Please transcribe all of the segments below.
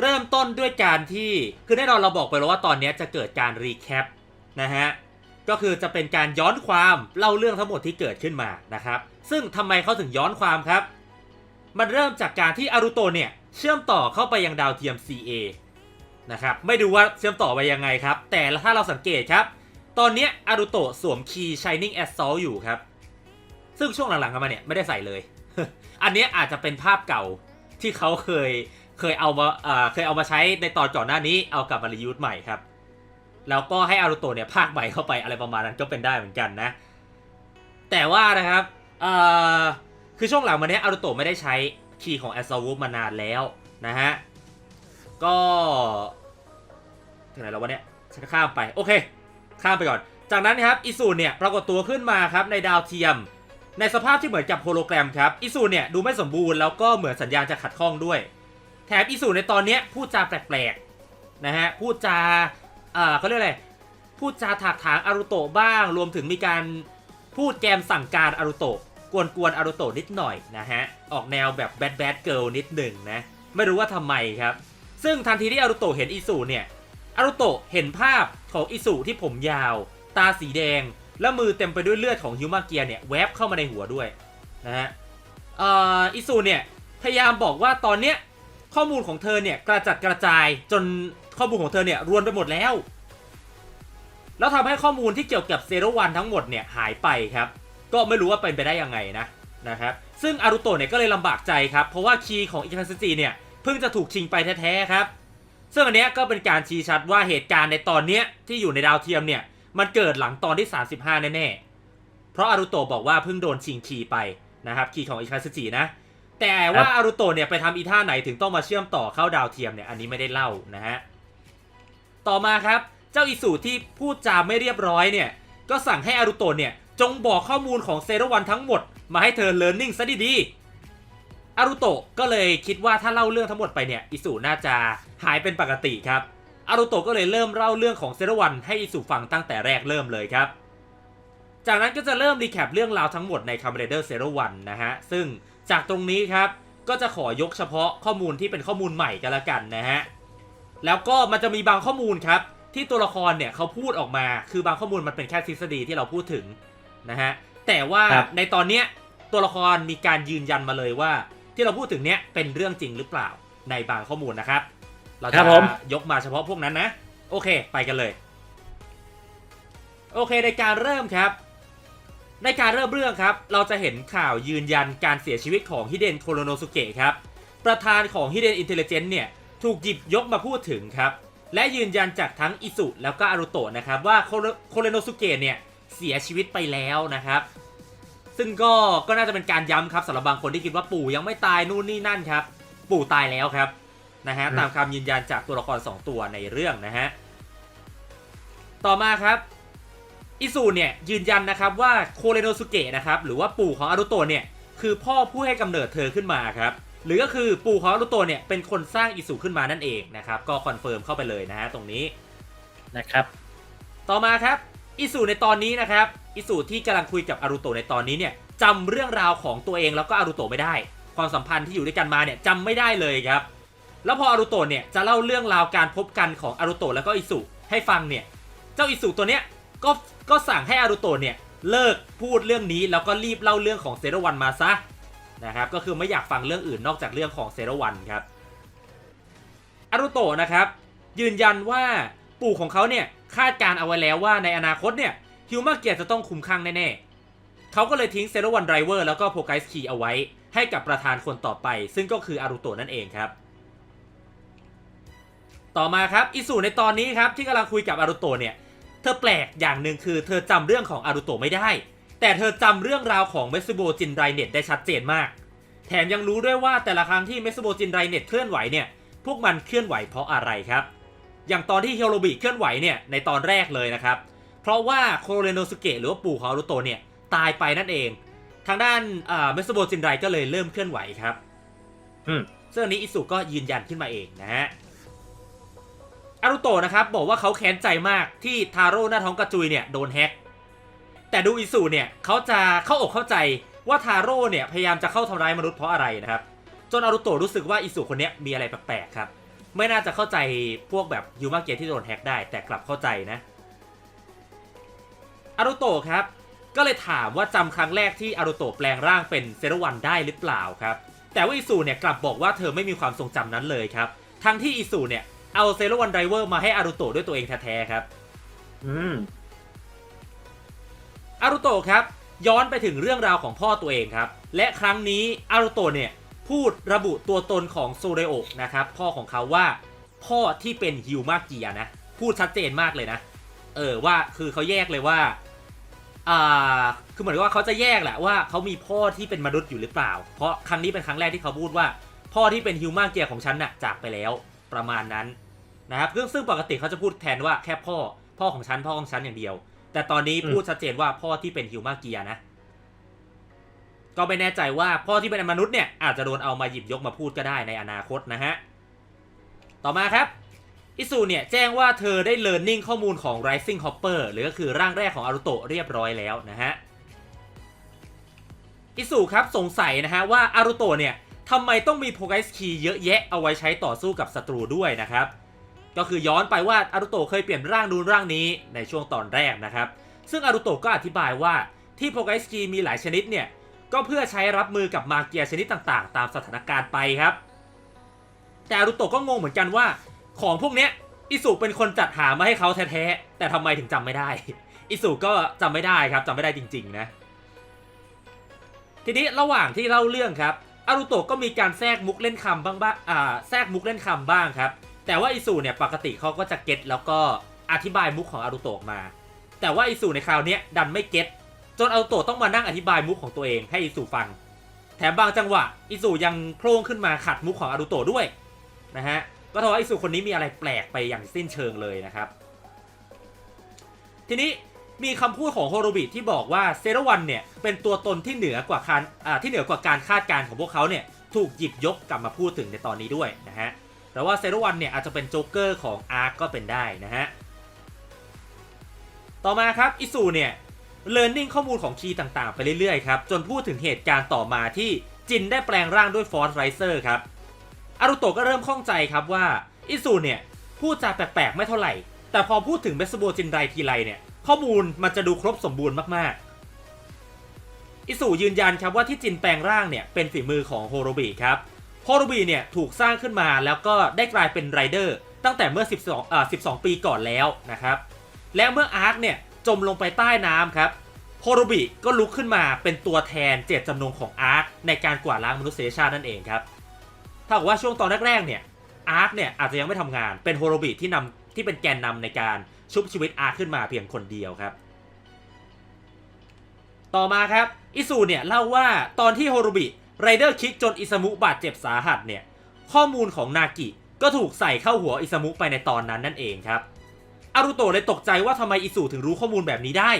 เริ่มต้นด้วยการที่คือแน่นอนเราบอกไปแล้วว่าตอนนี้จะเกิดการรีแคปนะฮะก็คือจะเป็นการย้อนความเล่าเรื่องทั้งหมดที่เกิดขึ้นมานะครับ ซึ่งทำไมเขาถึงย้อนความครับ มันเริ่มจากการที่อารุโตเนี่ยเชื่อมต่อเข้าไปยังดาวเทียม CA นะครับไม่ดูว่าเชื่อมต่อไปยังไงครับ แต่ถ้าเราสังเกตครับ ตอนนี้อารุโตสวมคีย์ Shining Assault อยู่ครับ ซึ่งช่วงหลังๆมาเนี่ยไม่ได้ใส่เลย อันนี้อาจจะเป็นภาพเก่าที่เขาเคย เคยเอามาเคยเอามาใช้ในตอนก่อนหน้านี้เอากลับมารียูสใหม่ครับ แล้วก็ให้อารุโตเนี่ยภาคใหม่เข้าไปอะไรประมาณนั้นก็เป็นได้เหมือนกันนะ แต่ว่านะครับคือช่วงหลังมาเนี้ยอารุโตไม่ได้ใช้คีย์ของ a s s a w u มานานแล้วนะฮะ ก็ถึงไหนแล้ววะเนี่ยฉันข้ามไปโอเคข้ามไปก่อน จากนั้นนะครับอิสูเนี่ยปรากฏตัวขึ้นมาครับในดาวเทียม ในสภาพที่เหมือนกับโฮโลแกรมครับอิสูเนี่ยดูไม่สมบูรณ์แล้วก็เหมือนสัญญาณจะขัดข้องด้วย แถมอิสูในตอนเนี้ยพูดจาแปลกๆนะฮะพูดจาอ่าเขาเรียกอะไรพูดจาถากถางอารุโตะบ้าง รวมถึงมีการพูดแกมสั่งการอารุโตะกวนๆอารุโตะนิดหน่อยนะฮะออกแนวแบบแบดแบดเกิลนิดหนึ่งนะไม่รู้ว่าทำไมครับ ซึ่งทันทีที่อารุโตะเห็นอิสูเนี่ยอารุโตะเห็นภาพของอิสุที่ผมยาว ตาสีแดง และมือเต็มไปด้วยเลือดของฮิวมาเกียเนี่ยแวบเข้ามาในหัวด้วยนะฮะอ่ออิสุเนี่ยพยายามบอกว่าตอนเนี้ย ข้อมูลของเธอเนี่ยกระจัดกระจายจนข้อมูลของเธอเนี่ยรวนไปหมดแล้ว แล้วทำให้ข้อมูลที่เกี่ยวกับเซโรวันทั้งหมดเนี่ยหายไปครับ ก็ไม่รู้ว่าเป็นไปได้ยังไงนะนะครับซึ่งอารุโตะเนี่ยก็เลยลำบากใจครับ เพราะว่าคีย์ของอิคาซึจิเนี่ยเพิ่งจะถูกชิงไปแท้ๆครับ ซึ่งอันเนี้ยก็เป็นการชี้ชัดว่าเหตุการณ์ในตอนเนี้ยที่อยู่ในดาวเทียมเนี่ยมันเกิดหลังตอนที่ 35 แน่ๆ เพราะอารุโตะบอกว่าเพิ่งโดนชิงคีย์ไปนะครับคีย์ของอิคาซึจินะ แต่ว่าอารุโตะเนี่ยไปทำอีท่าไหนถึงต้องมาเชื่อมต่อเข้าดาวเทียมเนี่ยอันนี้ไม่ได้เล่านะฮะต่อมาครับเจ้าอิสุที่พูดจาไม่เรียบร้อยเนี่ยก็สั่งให้อารุโตะเนี่ยจงบอกข้อมูลของเซโรวันทั้งหมด มาให้เธอเลิร์นนิ่งซะดีๆอารุโตะก็เลยคิดว่าถ้าเล่าเรื่องทั้งหมดไปเนี่ยอิสุน่าจะหายเป็นปกติครับอารุโตะก็เลยเริ่มเล่าเรื่องของเซโรวันให้อิสุฟังตั้งแต่แรกเริ่มเลยครับ จากนั้นก็จะเริ่มรีแคปเรื่องราวทั้งหมดใน c a m e r a d e r Zero One นะฮะซึ่ง จากตรงนี้ครับก็จะขอยกเฉพาะข้อมูลที่เป็นข้อมูลใหม่กันละกันนะฮะแล้วก็มันจะมีบางข้อมูลครับ ที่ตัวละครเนี่ยเขาพูดออกมา คือบางข้อมูลมันเป็นแค่ทฤษฎีที่เราพูดถึงนะฮะแต่ว่าครับในตอนเนี้ยตัวละครมีการยืนยันมาเลยว่า ที่เราพูดถึงเนี้ยเป็นเรื่องจริงหรือเปล่าในบางข้อมูลนะครับ เราครัจะบผมยกมาเฉพาะพวกนั้นนะ โอเค ไปกันเลย โอเคในการเริ่มครับ ในการเริ่มเรื่องครับ เราจะเห็นข่าวยืนยันการเสียชีวิตของฮิเดนโคโรโนสุเกะครับ ประธานของฮิเดนอินเทลเจนต์เนี่ย ถูกหยิบยกมาพูดถึงครับ และยืนยันจากทั้งอิสุแล้วก็อารุโตะนะครับ ว่าโคโรโคโรโนสุเกะเนี่ย เสียชีวิตไปแล้วนะครับ ซึ่งก็ก็น่าจะเป็นการย้ำครับสำหรับบางคนที่คิดว่าปู่ยังไม่ตายนู่นนี่นั่นครับ ปู่ตายแล้วครับนะฮะอืมตามคำยืนยันจากตัวละครสองตัวในเรื่องนะฮะต่อมาครับ อิสุเนี่ยยืนยันนะครับว่าโคเรโนสุเกะนะครับหรือว่าปู่ของอารุโตะเนี่ยคือพ่อผู้ให้กำเนิดเธอขึ้นมาครับหรือก็คือปู่ของอารุโตะเนี่ยเป็นคนสร้างอิสุขึ้นมานั่นเองนะครับก็คอนเฟิร์มเข้าไปเลยนะฮะตรงนี้นะครับ ต่อมาครับอิสุในตอนนี้นะครับอิสุที่กำลังคุยกับอารุโตะในตอนนี้เนี่ยจำเรื่องราวของตัวเองแล้วก็อารุโตะไม่ได้ ความสัมพันธ์ที่อยู่ด้วยกันมาเนี่ยจำไม่ได้เลยครับแล้วพออารุโตะเนี่ยจะเล่าเรื่องราวการพบกันของอารุโตะแล้วก็อิสุให้ฟังเนี่ยเจ้าอิสุตัวเนี้ยก็ ก็สั่งให้อารุโตเนี่ยเลิกพูดเรื่องนี้แล้วก็รีบเล่าเรื่องของเซโรวันมาซะนะครับก็คือไม่อยากฟังเรื่องอื่นนอกจากเรื่องของเซโรวันครับอารุโตะนะครับยืนยันว่าปู่ของเขาเนี่ยคาดการณ์เอาไว้แล้วว่าในอนาคตเนี่ยฮิวมาเกียจะต้องคุมข้างแน่ๆเขาก็เลยทิ้งเซโรวันไดรเวอร์แล้วก็โพไกส์คีเอาไว้ ให้กับประธานคนต่อไป ซึ่งก็คืออารุโตะนั่นเองครับต่อมาครับอิสุในตอนนี้ครับที่กำลังคุยกับอารุโตะเนี่ย เธอแปลกอย่างหนึ่งคือเธอจำเรื่องของอารุโตะไม่ได้ แต่เธอจำเรื่องราวของเมส u โบจินไรเน็ตได้ชัดเจนมาก แถมยังรู้ด้วยว่าแต่ละครั้งที่เมส u โบจินไรเน็ตเคลื่อนไหวเนี่ย พวกมันเคลื่อนไหวเพราะอะไรครับ อย่างตอนที่เฮโรบิเคลื่อนไหวเนี่ยในตอนแรกเลยนะครับ เพราะว่าโคโรเรโนสุเกะหรือว่าปู่ของอารุโตะเนี่ยตายไปนั่นเอง ทางด้านเมส u โบจินไรก็เลยเริ่มเคลื่อนไหวครับ อืมซึ่งอันนี้อิสุก็ยืนยันขึ้นมาเองนะฮะ อารุโตะนะครับบอกว่าเขาแค้นใจมากที่ทาโร่หน้าท้องกระจุยเนี่ยโดนแฮ็กแต่ดูอิสุเนี่ยเขาจะเข้าอกเข้าใจว่าทาโร่เนี่ยพยายามจะเข้าทำร้ายมนุษย์เพราะอะไรนะครับจนอารุโตะรู้สึกว่าอิสุคนนี้มีอะไรแปลกๆครับ ไม่น่าจะเข้าใจพวกแบบยูมาเกียที่โดนแฮกได้ แต่กลับเข้าใจนะอารุโตะครับ ก็เลยถามว่าจำครั้งแรกที่อารุโตะแปลงร่างเป็นเซรวันได้หรือเปล่าครับ แต่ว่าอิซูเนี่ยกลับบอกว่าเธอไม่มีความทรงจำนั้นเลยครับทั้งที่อิซูเนี่ย เอาเซรวันไดเวอร์มาให้อารุโตะด้วยตัวเองแท้ๆครับ อืมอารุโตะครับ ย้อนไปถึงเรื่องราวของพ่อตัวเองครับ และครั้งนี้อารุโตะเนี่ย พูดระบุตัวตนของโซเรโอะนะครับ พ่อของเขาว่า พ่อที่เป็นฮิวมาเกียนะ พูดชัดเจนมากเลยนะ เออว่าคือเขาแยกเลยว่าอ่าคือเหมือนว่าเขาจะแยกแหละว่าเขามีพ่อที่เป็นมนุษย์อยู่หรือเปล่า เพราะครั้งนี้เป็นครั้งแรกที่เขาพูดว่า พ่อที่เป็นฮิวมาเกียของฉันน่ะจากไปแล้ว ประมาณนั้นนะครับซึ่งซึ่งปกติเขาจะพูดแทนว่าแค่พ่อ พ่อของฉันพ่อของฉันอย่างเดียว แต่ตอนนี้อืมพูดชัดเจนว่าพ่อที่เป็นฮิวมาเกียนะ ก็ไม่แน่ใจว่าพ่อที่เป็นมนุษย์เนี่ยอาจจะโดนเอามาหยิบยกมาพูดก็ได้ในอนาคตนะฮะ ต่อมาครับอิซูเนี่ยแจ้งว่าเธอได้ learning ข้อมูลของ Rising Hopper หรือก็คือร่างแรกของอารุโตะเรียบร้อยแล้วนะฮะอิซูครับสงสัยนะฮะว่าอารุโตะเนี่ย ทำไมต้องมีโพไกส์คีเยอะแยะเอาไว้ใช้ต่อสู้กับศัตรูด้วยนะครับ ก็คือย้อนไปว่าอารุโตเคยเปลี่ยนร่างนูนร่างนี้ในช่วงตอนแรกนะครับ ซึ่งอารุโตก็อธิบายว่าที่โพไกส์คีมีหลายชนิดเนี่ย ก็เพื่อใช้รับมือกับมาเกียชนิดต่างๆ ตามสถานการณ์ไปครับ แต่อารุโตก็งงเหมือนกันว่า ของพวกเนี้ยอิสุเป็นคนจัดหามาให้เขาแท้ๆแต่ทำไมถึงจำไม่ได้อิสุก็จำไม่ได้ครับจำไม่ได้จริง ๆ นะ ทีนี้ระหว่างที่เล่าเรื่องครับ อารุโตะก็มีการแทรกมุกเล่นคำบ้างบ้างอ่าแทรกมุกเล่นคำบ้างครับ แต่ว่าอิสุเนี่ยปกติเขาก็จะเก็ตแล้วก็อธิบายมุกของอารุโตะมา แต่ว่าอิสุในคราวนี้ดันไม่เก็ตจนอารุโตะต้องมานั่งอธิบายมุกของตัวเองให้อิสุฟัง แถมบางจังหวะอิสุยังโพล่งขึ้นมาขัดมุกของอารุโตะด้วยนะฮะก็ทำให้อิสุคนนี้มีอะไรแปลกไปอย่างสิ้นเชิงเลยนะครับ ทีนี้ มีคำพูดของโฮโรบิที่บอกว่าเซรวันเนี่ยเป็นตัวตนที่เหนือกว่าการที่เหนือกว่าการคาดการณ์ของพวกเขาเนี่ยถูกหยิบยกกลับมาพูดถึงในตอนนี้ด้วยนะฮะแต่ว่าเซรวันเนี่ยอาจจะเป็นโจ๊กเกอร์ของอาร์ก็เป็นได้นะฮะต่อมาครับอิซูเนี่ยเรียนรู้ข้อมูลของคีย์ต่างๆ ไปเรื่อยๆครับจนพูดถึงเหตุการณ์ต่อมาที่จินได้แปลงร่างด้วยฟอร์สไรเซอร์ครับอารุโตะก็เริ่มข้องใจครับว่าอิซูเนี่ยพูดจาแปลกๆไม่เท่าไหร่ แต่พอพูดถึงเบสโบจินไรทีไรเนี่ย ข้อมูลมันจะดูครบสมบูรณ์มากๆ อิซูยืนยันครับว่าที่จินแปลงร่างเนี่ยเป็นฝีมือของโฮโรบิครับ โฮโรบิเนี่ยถูกสร้างขึ้นมาแล้วก็ได้กลายเป็นไรเดอร์ตั้งแต่เมื่อ 12อ่า12 ปีก่อนแล้วนะครับ และเมื่ออาร์คเนี่ยจมลงไปใต้น้ำครับโฮโรบิก็ลุกขึ้นมาเป็นตัวแทนเจตจำนงของอาร์คในการกวาดล้างมนุษยชาตินั่นเองครับถ้ากับว่าช่วงตอนแรกๆเนี่ยอาร์คเนี่ยอาจจะยังไม่ทำงานเป็นโฮโรบิที่นำที่เป็นแกนนำในการ ชุบชีวิตอาร์คขึ้นมาเพียงคนเดียวครับ ต่อมาครับ อิซูเนี่ยเล่าว่าตอนที่โฮโรบิไรเดอร์คิกจนอิซามุบาดเจ็บสาหัสเนี่ย ข้อมูลของนากิก็ถูกใส่เข้าหัวอิซามุไปในตอนนั้นนั่นเองครับอารุโตะเลยตกใจว่าทำไมอิซูถึงรู้ข้อมูลแบบนี้ได้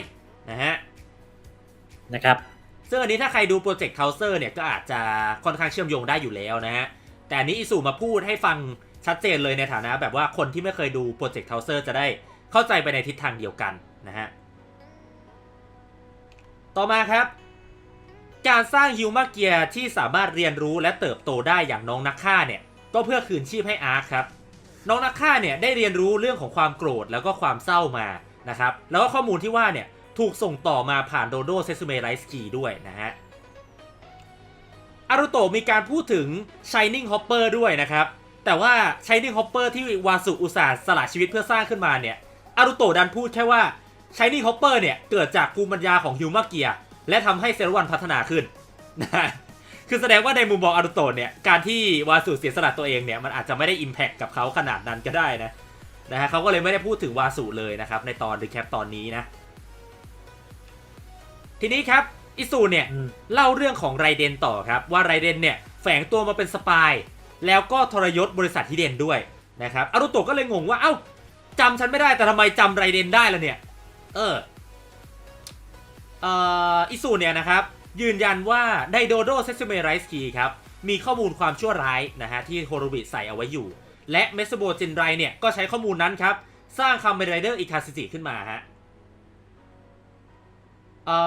นะฮะนะครับซึ่งอันนี้ถ้าใครดูโปรเจกต์เคาน์เตอร์เนี่ยก็อาจจะค่อนข้างเชื่อมโยงได้อยู่แล้วนะฮะแต่อันนี้อิสุมาพูดให้ฟังชัดเจนเลยในฐานะแบบว่าคนที่ไม่เคยดูโปรเจกต์เคาน์เตอร์จะได้ เข้าใจไปในทิศทางเดียวกันนะฮะ ต่อมาครับ การสร้างฮิวมาเกียที่สามารถเรียนรู้และเติบโตได้อย่างน้องนักฆ่าเนี่ย ก็เพื่อคืนชีพให้อาร์คครับ น้องนักฆ่าเนี่ยได้เรียนรู้เรื่องของความโกรธแล้วก็ความเศร้ามานะครับ แล้วก็ข้อมูลที่ว่าเนี่ยถูกส่งต่อมาผ่านโดโดเซซูเมไรสกีด้วยนะฮะอารุโตมีการพูดถึง Shining Hopper ด้วยนะครับ แต่ว่า Shining Hopper ที่วาสุอุตสาห์สละชีวิตเพื่อสร้างขึ้นมาเนี่ย อารุโตะดันพูดแค่ว่า Shining Hopper เนี่ย เกิดจากภูมิปัญญาของฮิวมาเกียและทำให้เซรวันพัฒนาขึ้นนะฮะคือแสดงว่าในมุมมองอารุโตะเนี่ย การที่วาสุเสียสละตัวเองเนี่ย มันอาจจะไม่ได้อิมแพคกับเขาขนาดนั้นก็ได้นะนะฮะเขาก็เลยไม่ได้พูดถึงวาสุเลยนะครับ ในตอนรีแคปตอนนี้นะ ทีนี้ครับอิซูเนี่ยอืมเล่าเรื่องของไรเดนต่อครับว่าไรเดนเนี่ยแฝงตัวมาเป็นสปายแล้วก็ทรยศบริษัทฮิเดนด้วยนะครับอารุโตะก็เลยงงว่าเอ้า จำฉันไม่ได้แต่ทำไมจำไรเดนได้ล่ะเนี่ย เออเอ่ออิซูเนี่ยนะครับ ยืนยันว่าไดโดโดเซซ u เมไรส์คีครับ มีข้อมูลความชั่วร้ายนะฮะที่โฮโรบิใส่เอาไว้อยู่ และเมสโบจินไรเนี่ยก็ใช้ข้อมูลนั้นครับ สร้างคาเมนไรเดอร์อิคาซิจิขึ้นมาฮะเอ่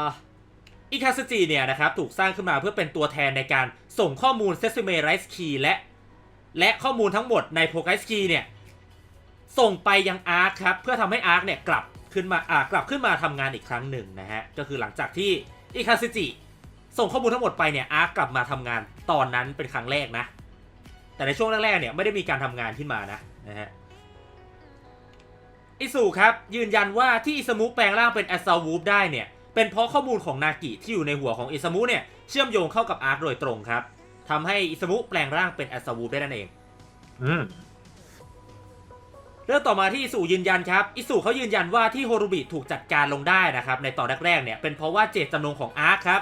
ออิคาสจิเนี่ยนะครับถูกสร้างขึ้นมาเพื่อเป็นตัวแทนในการส่งข้อมูลเซซูเมไรส์คีและและข้อมูลทั้งหมดในโปรไกส์คีเนี่ย ส่งไปยังอาร์คครับ เพื่อทำให้อาร์คเนี่ยกลับขึ้นมาอ่ากลับขึ้นมาทำงานอีกครั้งหนึ่งนะฮะ ก็คือหลังจากที่อิคาซิจิส่งข้อมูลทั้งหมดไปเนี่ยอาร์คกลับมาทำงานตอนนั้นเป็นครั้งแรกนะ แต่ในช่วงแรกๆเนี่ยไม่ได้มีการทำงานขึ้นมานะนะฮะอิสุครับยืนยันว่าที่อิสมุแปลงร่างเป็นแอสซาวูฟได้เนี่ยเป็นเพราะข้อมูลของนากิที่อยู่ในหัวของอิสมุเนี่ยเชื่อมโยงเข้ากับอาร์คโดยตรงครับทำให้อิสมุแปลงร่างเป็นแอสซาวูฟได้นั่นเอง อืม รื่องต่อมาที่อิสุยืนยันครับอิสุเขายืนยันว่าที่โฮรุบิถูกจัดการลงได้นะครับในตอนแรกๆเนี่ยเป็นเพราะว่าเจตจำนงของอาร์คครับ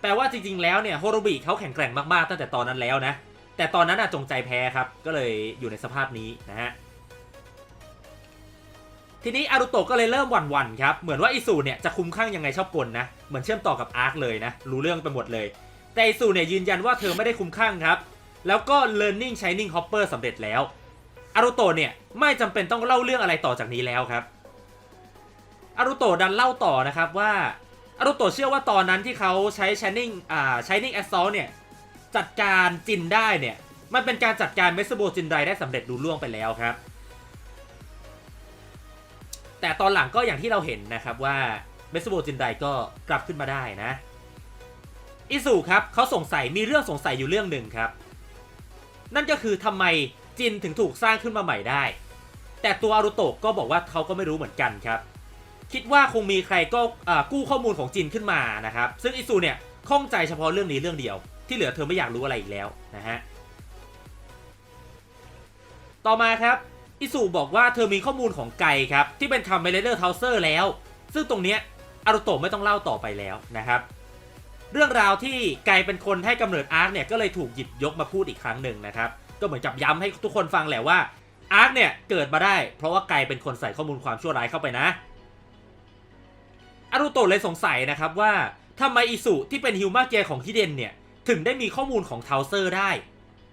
แปลว่าจริงๆแล้วเนี่ยโฮรุบิเขาแข็งแกร่งมากๆตั้งแต่ตอนนั้นแล้วนะแต่ตอนนั้นน่ะจงใจแพ้ครับก็เลยอยู่ในสภาพนี้นะฮะทีนี้อารุโตะก็เลยเริ่มหวั่นๆครับเหมือนว่าอิสุเนี่ยจะคุ้มข้างยังไงชอบกลนะเหมือนเชื่อมต่อกับอาร์คเลยนะรู้เรื่องไปหมดเลย แต่อิสุเนี่ยยืนยันว่าเธอไม่ได้คุ้มข้างครับแล้วก็ learning shining hopper สำเร็จแล้ว อารุโตะเนี่ยไม่จำเป็นต้องเล่าเรื่องอะไรต่อจากนี้แล้วครับอารุโตะดันเล่าต่อนะครับว่าอารุโตะเชื่อว่าตอนนั้นที่เขาใช้ shining อ่า shining assault เนี่ยจัดการจินได้เนี่ยมันเป็นการจัดการเมสโบจินไดได้สำเร็จดูล่วงไปแล้วครับ แต่ตอนหลังก็อย่างที่เราเห็นนะครับว่าเมสโบจินไดก็กลับขึ้นมาได้นะอิสุครับเขาสงสัยมีเรื่องสงสัยอยู่เรื่องหนึ่งครับ นั่นก็คือทำไม จินถึงถูกสร้างขึ้นมาใหม่ได้ แต่ตัวอารุโตะก็บอกว่าเขาก็ไม่รู้เหมือนกันครับ คิดว่าคงมีใครก็กู้ข้อมูลของจินขึ้นมานะครับ ซึ่งอิสุเนี่ยข้องใจเฉพาะเรื่องนี้เรื่องเดียว ที่เหลือเธอไม่อยากรู้อะไรอีกแล้วนะฮะ ต่อมาครับอิสุบอกว่าเธอมีข้อมูลของไกครับ ที่เป็นคำเมเลเดอร์เทาเซอร์แล้ว ซึ่งตรงเนี้ยอารุโตะไม่ต้องเล่าต่อไปแล้วนะครับ เรื่องราวที่ไกเป็นคนให้กำเนิดอาร์คเนี่ยก็เลยถูกหยิบยกมาพูดอีกครั้งหนึ่งนะครับ ก็เหมือนกับย้ำให้ทุกคนฟังแหละว่าอาร์คเนี่ยเกิดมาได้ เพราะว่าไกเป็นคนใส่ข้อมูลความชั่วร้ายเข้าไปนะอารุโตะเลยสงสัยนะครับว่าทำไมอิสุที่เป็นฮิวมาเกียของฮิเดนเนี่ยถึงได้มีข้อมูลของเทาเซอร์ได้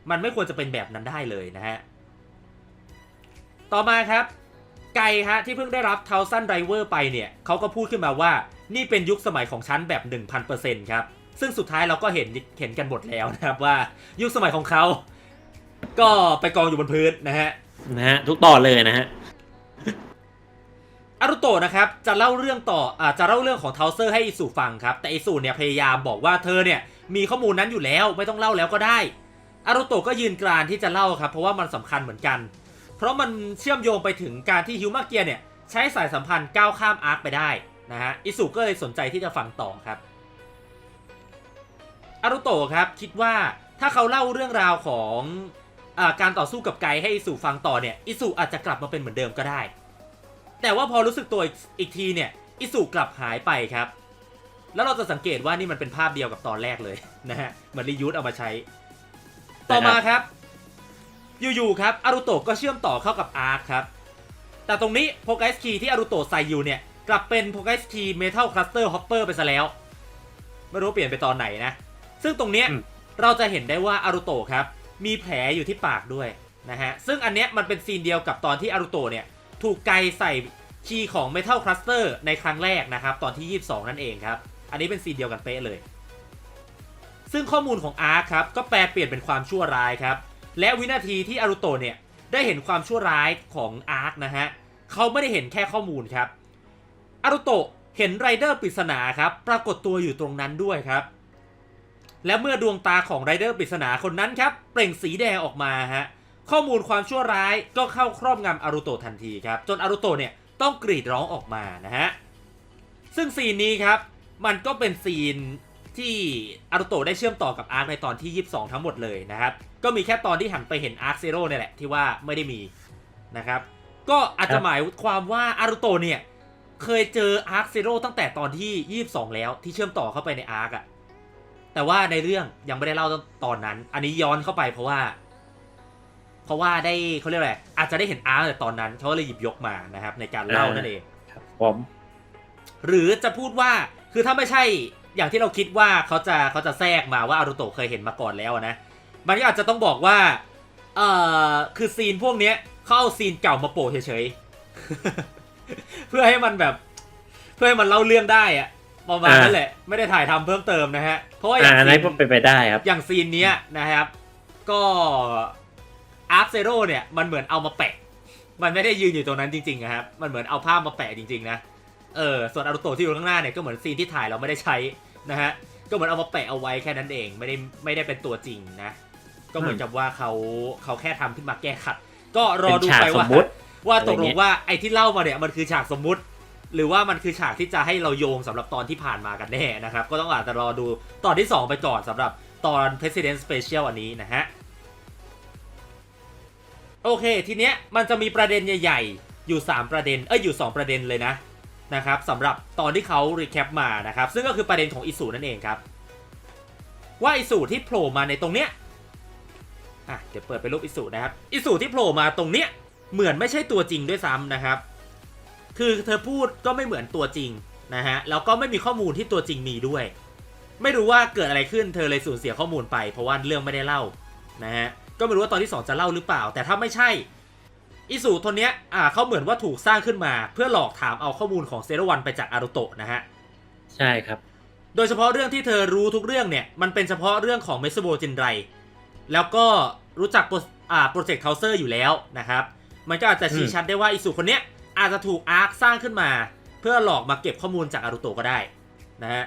มันไม่ควรจะเป็นแบบนั้นได้เลยนะฮะ ต่อมาครับ ไกฮะที่เพิ่งได้รับเทาซันไดเวอร์ไปเนี่ยเขาก็พูดขึ้นมาว่านี่เป็นยุคสมัยของฉันแบบ 1000%ครับ ซึ่งสุดท้ายเราก็เห็นเห็นกันหมดแล้วนะครับว่ายุคสมัยของเขา ก็ไปกองอยู่บนพื้นนะฮะนะฮะทุกตอนเลยนะฮะอารุโตะนะครับจะเล่าเรื่องต่ออาจะเล่าเรื่องของเทาเซอร์ให้อิสุฟังครับ แต่อิสุเนี่ยพยายามบอกว่าเธอเนี่ยมีข้อมูลนั้นอยู่แล้วไม่ต้องเล่าแล้วก็ได้อารุโตะก็ยืนกรานที่จะเล่าครับ เพราะว่ามันสำคัญเหมือนกัน เพราะมันเชื่อมโยงไปถึงการที่ฮิวมาเกียเนี่ยใช้สายสัมพันธ์ก้าวข้ามอาร์คไปได้นะฮะอิสุก็เลยสนใจที่จะฟังต่อครับอารุโตะครับคิดว่าถ้าเขาเล่าเรื่องราวของอา การต่อสู้กับไกให้อิสุฟังต่อเนี่ยอิสุอาจจะกลับมาเป็นเหมือนเดิมก็ได้ แต่ว่าพอรู้สึกตัวอีกอีกทีเนี่ยอิสุกลับหายไปครับ แล้วเราจะสังเกตว่านี่มันเป็นภาพเดียวกับตอนแรกเลยนะฮะเหมือนรียูสเอามาใช้ ต่อมาครับอยู่ๆครับอารุโตะก็เชื่อมต่อเข้ากับอาร์คครับ แต่ตรงนี้โพก i สคีที่อารุโตะใส่อยู่เนี่ยกลับเป็นโพก i สคีเมทัลคลัสเตอร์ฮอปเปอร์ไปซะแล้ว ไม่รู้เปลี่ยนไปตอนไหนนะ ซึ่งตรงเนี้ยอืมเราจะเห็นได้ว่าอารุโตะครับ มีแผลอยู่ที่ปากด้วยนะฮะ ซึ่งอันเนี้ยมันเป็นซีนเดียวกับตอนที่อารุโตเนี่ย ถูกไกใส่คีย์ของ Metal Cluster ในครั้งแรกนะครับ ตอนที่ 22 นั่นเองครับ อันนี้เป็นซีนเดียวกันเป๊ะเลย ซึ่งข้อมูลของอาร์คครับ ก็แปลเปลี่ยนเป็นความชั่วร้ายครับ และวินาทีที่อารุโตเนี่ย ได้เห็นความชั่วร้ายของอาร์คนะฮะเขาไม่ได้เห็นแค่ข้อมูลครับอารุโตเห็นไรเดอร์ปริศนาครับ ปรากฏตัวอยู่ตรงนั้นด้วยครับ และเมื่อดวงตาของไรเดอร์ปริศนาคนนั้นครับ เปล่งสีแดงออกมาฮะ ข้อมูลความชั่วร้ายก็เข้าครอบงำอารุโตทันทีครับ จนอารุโตเนี่ยต้องกรีดร้องออกมานะฮะ ซึ่งซีนนี้ครับ มันก็เป็นซีนที่อารุโตได้เชื่อมต่อกับอาร์คในตอนที่ 22 ทั้งหมดเลยนะครับ ก็มีแค่ตอนที่หันไปเห็นอาร์คเซโร่เนี่ยแหละที่ว่าไม่ได้มีนะครับ ก็อาจจะหมายความว่าอารุโตเนี่ยเคยเจออาร์คเซโร่ตั้งแต่ตอนที่ 22 แล้วที่เชื่อมต่อเข้าไปในอาร์คอะ แต่ว่าในเรื่องยังไม่ได้เล่าตอนนั้น อันนี้ย้อนเข้าไปเพราะว่า เพราะว่าได้เขาเรียกอะไรอาจจะได้เห็นอาร์คแต่ตอนนั้นเขาก็เลยหยิบยกมานะครับ ในการเล่านั่นเองครับผมหรือจะพูดว่าคือถ้าไม่ใช่อย่างที่เราคิดว่าเขาจะเขาจะแทรกมาว่าอารุโตะเคยเห็นมาก่อนแล้วอะนะมันก็อาจจะต้องบอกว่าเอ่อคือซีนพวกเนี้ยเขาเอาซีนเก่ามาโปะเฉยๆเพื่อให้มันแบบ เพื่อให้มันเล่าเรื่องได้อะ ประมาณนั้นแหละ ไม่ได้ถ่ายทำเพิ่มเติมนะฮะ เพราะว่าออ่าย่างอันซีนั้นนเป็นไปได้ครับ อย่างซีนเนี้ยนะครับ ก็อาร์คเซโร่เนี่ยมันเหมือนเอามาแปะ มันไม่ได้ยืนอยู่ตรงนั้นจริงๆอะครับ มันเหมือนเอาภาพมาแปะจริงๆนะ เออ ส่วนอารุโตะที่อยู่ข้างหน้าเนี่ยก็เหมือนซีนที่ถ่ายเราไม่ได้ใช้นะฮะ ก็เหมือนเอามาแปะเอาไว้แค่นั้นเอง ไม่ได้ไม่ได้เป็นตัวจริงนะ ก็เหมือนกับว่าเขาเขาแค่ทำขึ้นมาแก้ขัด ก็รอดูเป็นฉากไปสว่ามมุติว่าอะไรตกลเงี้งยว่าไอ้ที่เล่ามาเนี่ยมันคือฉากสมมุติ หรือว่ามันคือฉากที่จะให้เราโยงสำหรับตอนที่ผ่านมากันแน่นะครับ ก็ต้องอาจจะรอดูตอนที่ 2 ไปก่อนสำหรับตอน President Special อันนี้นะฮะ โอเค ทีเนี้ยมันจะมีประเด็นใหญ่ ๆ อยู่ 3 ประเด็น เอ้ยอยู่ 2 ประเด็นเลยนะนะครับสำหรับตอนที่เขารีแคปมานะครับ ซึ่งก็คือประเด็นของอิสูนั่นเองครับ ว่าอิสูที่โผล่มาในตรงเนี้ยอะเดี๋ยวเปิดไปรูปอิสูนะครับอิสูที่โผล่มาตรงเนี้ยเหมือนไม่ใช่ตัวจริงด้วยซ้ำนะครับ คือเธอพูดก็ไม่เหมือนตัวจริงนะฮะแล้วก็ไม่มีข้อมูลที่ตัวจริงมีด้วย ไม่รู้ว่าเกิดอะไรขึ้นเธอเลยสูญเสียข้อมูลไป เพราะว่าเรื่องไม่ได้เล่านะฮะก็ไม่รู้ว่าตอนที่ 2 จะเล่าหรือเปล่า แต่ถ้าไม่ใช่อิสูทนเนี้ยอ่าเขาเหมือนว่าถูกสร้างขึ้นมา เพื่อหลอกถามเอาข้อมูลของเซโรวันไปจากอารุโตะนะฮะใช่ครับ โดยเฉพาะเรื่องที่เธอรู้ทุกเรื่องเนี่ยมันเป็นเฉพาะเรื่องของเมสโบจินไรแล้วก็รู้จักโปรอ่าโปรเจกต์เคาเซอร์อยู่แล้วนะครับมันก็อาจจะชี้อืมชัดได้ว่าอิสุคนเนี้ย อาจจะถูกอาร์คสร้างขึ้นมา เพื่อหลอกมาเก็บข้อมูลจากอารุโตะก็ได้นะฮะ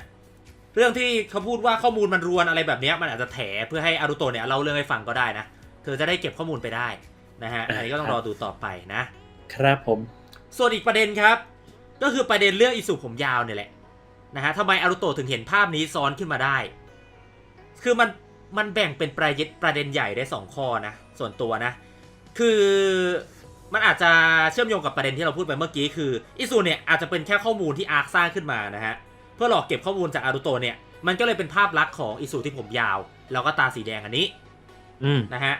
เรื่องที่เขาพูดว่าข้อมูลมันรวนอะไรแบบเนี้ยมันอาจจะแถเพื่อให้อารุโตะเนี่ยเล่าเรื่องให้ฟังก็ได้นะเธอจะได้เก็บข้อมูลไปได้นะฮะอันนี้ก็ต้องรอดูต่อไปนะ ครับผม ส่วนอีกประเด็นครับ ก็คือประเด็นเรื่องอิสุผมยาวเนี่ยแหละนะฮะทำไมอารุโตะถึงเห็นภาพนี้ซ้อนขึ้นมาได้ คือมันมันแบ่งเป็นประเด็นประเด็นใหญ่ได้สองข้อนะส่วนตัวนะ คือ มันอาจจะเชื่อมโยงกับประเด็นที่เราพูดไปเมื่อกี้คืออิสุเนี่ยอาจจะเป็นแค่ข้อมูลที่อาร์คสร้างขึ้นมานะฮะเพื่อหลอกเก็บข้อมูลจากอารุโตะเนี่ยมันก็เลยเป็นภาพลักษณ์ของอิสุที่ผมยาว แล้วก็ตาสีแดงอันนี้อืมนะฮะ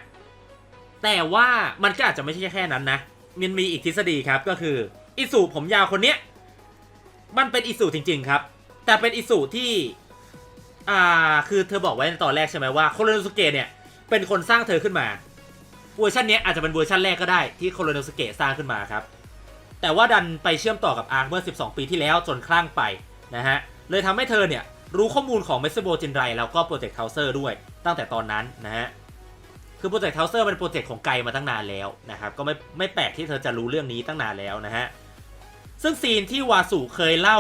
แต่ว่ามันก็อาจจะไม่ใช่แค่นั้นนะมันมีอีกทฤษฎีครับก็คืออิสุผมยาวคนเนี้ยมันเป็นอิสุจริง ๆ ครับ แต่เป็นอิสุที่อ่าคือเธอบอกไว้ในตอนแรกใช่ไหมว่าโคโรโนสุเกะเนี่ยเป็นคนสร้างเธอขึ้นมา เวอร์ชันนี้อาจจะเป็นเวอร์ชันแรกก็ได้ที่โคโรโนสเกะสร้างขึ้นมาครับ แต่ว่าดันไปเชื่อมต่อกับอาร์คเมื่อ 12 ปีที่แล้วจนคลั่งไปนะฮะ เลยทำให้เธอเนี่ยรู้ข้อมูลของเมสโบจินไรแล้วก็โปรเจกต์เทาเซอร์ด้วยตั้งแต่ตอนนั้นนะฮะ คือโปรเจกต์เทาเซอร์เป็นโปรเจกต์ของไกลมาตั้งนานแล้วนะครับ ก็ไม่ไม่แปลกที่เธอจะรู้เรื่องนี้ตั้งนานแล้วนะฮะ ซึ่งซีนที่วาสุเคยเล่า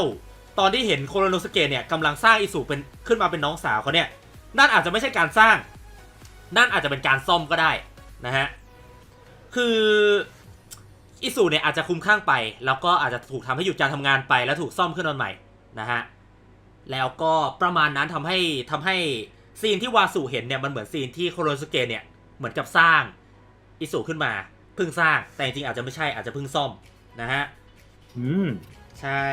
ตอนที่เห็นโคโรโนสเกะเนี่ยกำลังสร้างอิสุเป็นขึ้นมาเป็นน้องสาวเขาเนี่ยนั่นอาจจะไม่ใช่การสร้าง นั่นอาจจะเป็นการซ่อมก็ได้ นะฮะ คืออิสุเนี่ยอาจจะคุ้มข้างไป แล้วก็อาจจะถูกทำให้หยุดการทำงานไป แล้วถูกซ่อมขึ้นมาใหม่นะฮะ แล้วก็ประมาณนั้นทำให้ทำให้ซีนที่วาสุเห็นเนี่ยมันเหมือนซีนที่โคโรโนสเกะเนี่ยเหมือนกับสร้างอิสุขึ้นมาเพิ่งสร้างแต่จริงๆอาจจะไม่ใช่อาจจะเพิ่งซ่อมนะฮะ อืม ใช่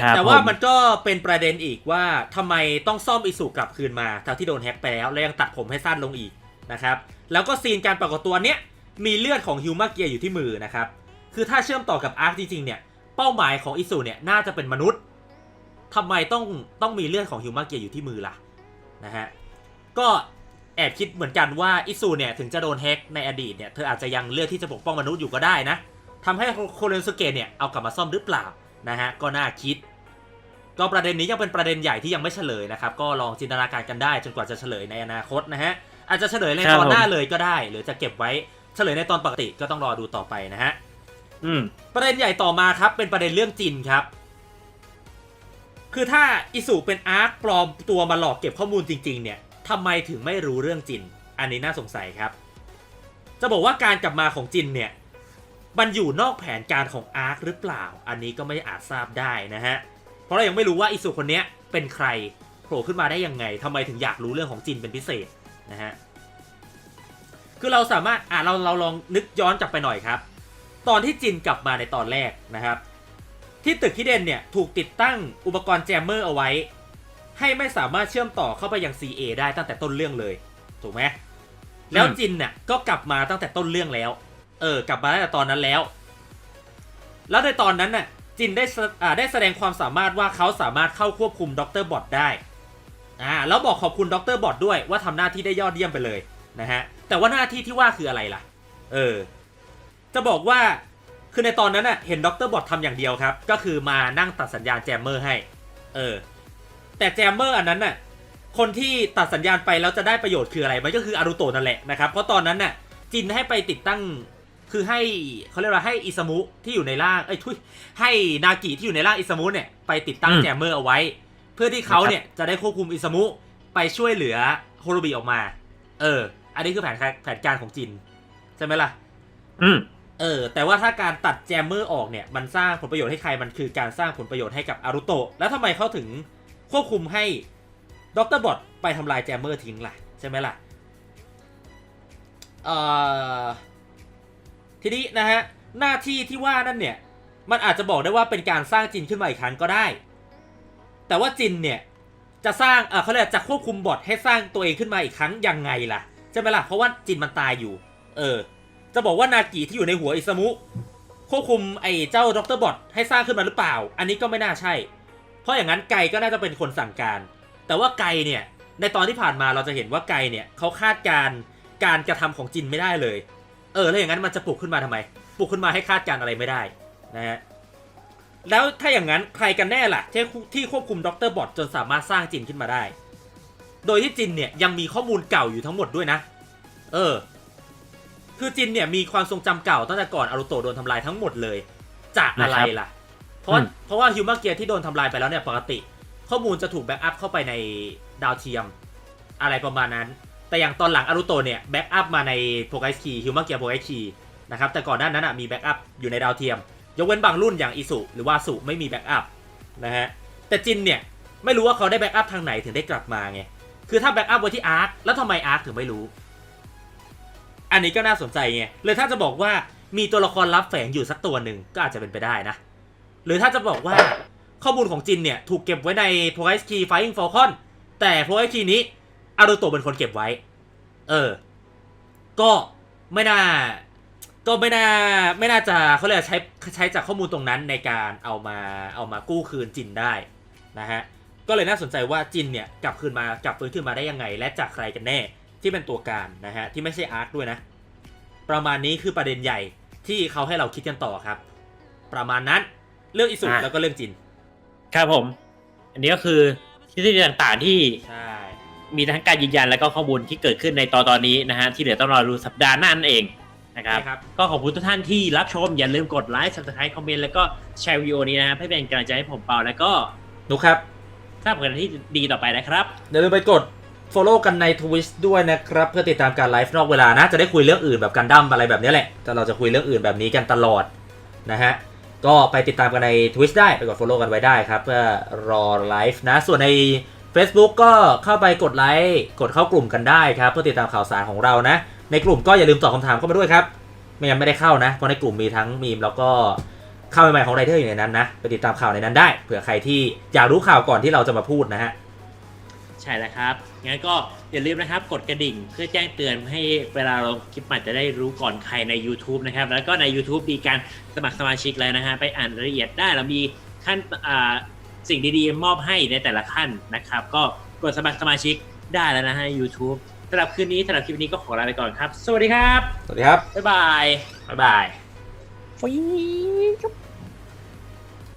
ครับแต่ว่าผมันก็เป็นประเด็นอีกว่าทำไมต้องซ่อมอิสุกลับคืนมาทั้งที่โดนแฮ็กไปแล้ว แล้วยังตัดผมให้สั้นลงอีกนะครับ แล้วก็ซีนการปรากฏตัวเนี้ยมีเลือดของฮิวมาเกียอยู่ที่มือนะครับ คือถ้าเชื่อมต่อกับอาร์คจริงๆเนี่ย เป้าหมายของอิสุเนี่ยน่าจะเป็นมนุษย์ทำไมต้องต้องมีเลือดของฮิวมาเกียอยู่ที่มือล่ะนะฮะ ก็แอบคิดเหมือนกันว่าอิสุเนี่ยถึงจะโดนแฮ็กในอดีตเนี่ยเธออาจจะยังเลือกที่จะปกป้องมนุษย์อยู่ก็ได้นะทำให้โคเรนสเกะเนี่ยเอากลับมาซ่อมหรือเปล่านะฮะก็น่าคิด ก็ประเด็นนี้ยังเป็นประเด็นใหญ่ที่ยังไม่เฉลยนะครับก็ลองจินตนาการกันได้จนกว่าจะเฉลยในอนาคตนะฮะ อาจจะเฉลยในครับตอนหน้าผมเลยก็ได้ หรือจะเก็บไว้เฉลยในตอนปกติก็ต้องรอดูต่อไปนะฮะอืมประเด็นใหญ่ต่อมาครับ เป็นประเด็นเรื่องจินครับ คือถ้าอิสุเป็นอาร์คปลอมตัวมาหลอกเก็บข้อมูลจริง ๆ เนี่ยทำไมถึงไม่รู้เรื่องจิน อันนี้น่าสงสัยครับ จะบอกว่าการกลับมาของจินเนี่ย มันอยู่นอกแผนการของอาร์คหรือเปล่า อันนี้ก็ไม่อาจทราบได้นะฮะ เพราะเรายังไม่รู้ว่าอิสุคนเนี้ยเป็นใครโผล่ขึ้นมาได้ยังไงทำไมถึงอยากรู้เรื่องของจินเป็นพิเศษ นะฮะคือเราสามารถอะเราเราลองนึกย้อนกลับไปหน่อยครับ ตอนที่จินกลับมาในตอนแรกนะครับ ที่ตึกฮิเดนเนี่ยถูกติดตั้งอุปกรณ์แจมเมอร์เอาไว้ ให้ไม่สามารถเชื่อมต่อเข้าไปยัง CA ได้ตั้งแต่ต้นเรื่องเลย ถูกไหมแล้วอืมจินเนี่ยก็กลับมาตั้งแต่ต้นเรื่องแล้ว เออกลับมาตั้งแต่ตอนนั้นแล้ว แล้วในตอนนั้นน่ะจินได้แสอ่าได้แสดงความสามารถว่าเขาสามารถเข้าควบคุมดรบอทได้ อ่าแล้วบอกขอบคุณดรบอทด้วยว่าทำหน้าที่ได้ยอดเยี่ยมไปเลยนะฮะแต่ว่าหน้าที่ที่ว่าคืออะไรล่ะ เออ จะบอกว่าคือในตอนนั้นน่ะเห็นดรบอททำอย่างเดียวครับ ก็คือมานั่งตัดสัญญาณแจมเมอร์ให้ เออ แต่แจมเมอร์อันนั้นน่ะคนที่ตัดสัญญาณไปแล้วจะได้ประโยชน์คืออะไร มันก็คืออารุโตะนั่นแหละนะครับ เพราะตอนนั้นน่ะจินให้ไปติดตั้ง คือให้เขาเรียกว่าให้อิซามุที่อยู่ในร่าง เอ้ยทุยให้นากิที่อยู่ในร่างอิซามุเนี่ยไปติดตั้งอืมแจมเมอร์เอาไว้ เพื่อที่เขาเนี่ยจะได้ควบคุมอิซามุไปช่วยเหลือโฮโรบิออกมา เออ อันนี้คือแผนการแผนการของจิน ใช่ไหมล่ะ อืมเออ แต่ว่าถ้าการตัดแจมเมอร์ออกเนี่ย มันสร้างผลประโยชน์ให้ใคร มันคือการสร้างผลประโยชน์ให้กับอารุโตะ แล้วทำไมเขาถึงควบคุมให้ดรบอทไปทำลายแจมเมอร์ทิ้งล่ะ ใช่ไหมล่ะ เอ่อ ทีนี้นะฮะ หน้าที่ที่ว่านั่นเนี่ย มันอาจจะบอกได้ว่าเป็นการสร้างจินขึ้นมาอีกครั้งก็ได้ แต่ว่าจินเนี่ยจะสร้างเออเขาเรียกจะควบคุมบอทให้สร้างตัวเองขึ้นมาอีกครั้งยังไงล่ะใช่ไหมล่ะเพราะว่าจินมันตายอยู่ เออ จะบอกว่านากิที่อยู่ในหัวอิซามุควบคุมไอ้เจ้าดรบอทให้สร้างขึ้นมาหรือเปล่า อันนี้ก็ไม่น่าใช่ เพราะอย่างนั้นไกก็น่าจะเป็นคนสั่งการ แต่ว่าไกเนี่ยในตอนที่ผ่านมาเราจะเห็นว่าไกเนี่ยเขาคาดการณ์การกระทำของจินไม่ได้เลย เออแล้วอย่างนั้นมันจะปลุกขึ้นมาทำไม ปลุกขึ้นมาให้คาดการณ์อะไรไม่ได้นะฮะ แล้วถ้าอย่างนั้นใครกันแน่ล่ะที่ที่ควบคุมดรบอทจนสามารถสร้างจินขึ้นมาได้ โดยที่จินเนี่ยยังมีข้อมูลเก่าอยู่ทั้งหมดด้วยนะ เออ คือจินเนี่ยมีความทรงจำเก่าตั้งแต่ก่อนอารุโตะโดนทำลายทั้งหมดเลย จากอะไรล่ะ เพราะว่าอืมเพราะว่าฮิวมาเกียที่โดนทำลายไปแล้วเนี่ยปกติ ข้อมูลจะถูกแบ็กอัพเข้าไปในดาวเทียม อะไรประมาณนั้น แต่อย่างตอนหลังอารุโตะเนี่ยแบ็กอัพมาในโปรไกส์คีฮิวมาเกียโปรไกส์คีนะครับแต่ก่อนหน้านั้นอะมีแบ็กอัพอยู่ในดาวเทียม ยกเว้นบางรุ่นอย่างอิสุหรือว่าสุไม่มีแบ็กอัพนะฮะแต่จินเนี่ยไม่รู้ว่าเขาได้แบ็กอัพทางไหนถึงได้กลับมาไงคือถ้าแบ็กอัพไว้ที่อาร์คแล้วทำไมอาร์คถึงไม่รู้ อันนี้ก็น่าสนใจไงเลยถ้าจะบอกว่ามีตัวละครลับแฝงอยู่สักตัวหนึ่งก็อาจจะเป็นไปได้นะ หรือถ้าจะบอกว่าข้อมูลของจินเนี่ยถูกเก็บไว้ใน p o i s Key Flying Falcon แต่ p o i s Key นี้อารุโตะเป็นคนเก็บไว้ เออ ก็ไม่น่า ก็ไม่น่าไม่น่าจะเขาเรียกว่าใช้ใช้จากข้อมูลตรงนั้นในการเอามาเอามากู้คืนจินได้นะฮะก็เลยน่าสนใจว่าจินเนี่ยกลับคืนมากลับฟื้นขึ้นมาได้ยังไง และจากใครกันแน่ที่เป็นตัวการนะฮะที่ไม่ใช่อาร์คด้วยนะ ประมาณนี้คือประเด็นใหญ่ที่เขาให้เราคิดกันต่อครับ ประมาณนั้นเรื่องอิสุอะแล้วก็เรื่องจิน ครับผม อันนี้ก็คือทฤษฎีต่างๆที่ใช่มีทั้งการยืนยันและก็ข้อมูลที่เกิดขึ้นในตอนตอนนี้นะฮะที่เหลือต้องรอดูสัปดาห์หน้านั่นเอง นะครับใช่ครับ ก็ขอบคุณทุกท่านที่รับชม อย่าลืมกดไลค์ subscribe คอมเมนต์แล้วก็แชร์วิดีโอนี้นะครับให้เป็นกำลังใจให้ผมเปาแล้วก็นุกครับสร้างผลงานที่ดีต่อไปนะครับ อย่าลืมไปกด follow กันใน Twitch ด้วยนะครับ เพื่อติดตามการไลฟ์นอกเวลานะ จะได้คุยเรื่องอื่นแบบกันดั้มอะไรแบบนี้แหละ แต่เราจะคุยเรื่องอื่นแบบนี้กันตลอดนะฮะ ก็ไปติดตามกันใน Twitch ได้ ไปกด follow กันไว้ได้ครับ เพื่อรอไลฟ์นะ ส่วนใน Facebook ก็เข้าไปกดไลค์ กดเข้ากลุ่มกันได้ครับ เพื่อติดตามข่าวสารของเรานะ ในกลุ่มก็อย่าลืมตอบคำถามเข้ามาด้วยครับ ไม่งั้นไม่ได้เข้านะ เพราะในกลุ่มมีทั้งมีมแล้วก็ข่าวใหม่ๆของไรเดอร์อยู่ในนั้นนะ ไปติดตามข่าวในนั้นได้เผื่อใครที่อยากรู้ข่าวก่อนที่เราจะมาพูดนะฮะใช่แล้วครับ งั้นก็อย่าลืมนะครับกดกระดิ่งเพื่อแจ้งเตือนให้เวลาเราคลิปใหม่จะได้รู้ก่อนใครใน YouTube นะครับ แล้วก็ใน YouTube มีการสมัครสมาชิกแล้วนะฮะไปอ่านรายละเอียดได้เรามีขั้นสิ่งดีๆ มอบให้ในแต่ละขั้นนะครับ ก็กดสมัครสมาชิกได้แล้วนะฮะ YouTube สำหรับคืนนี้สำหรับคลิปนี้ก็ขอลาไปก่อนครับ สวัสดีครับ สวัสดีครับ บ๊ายบาย บ๊ายบายฟิว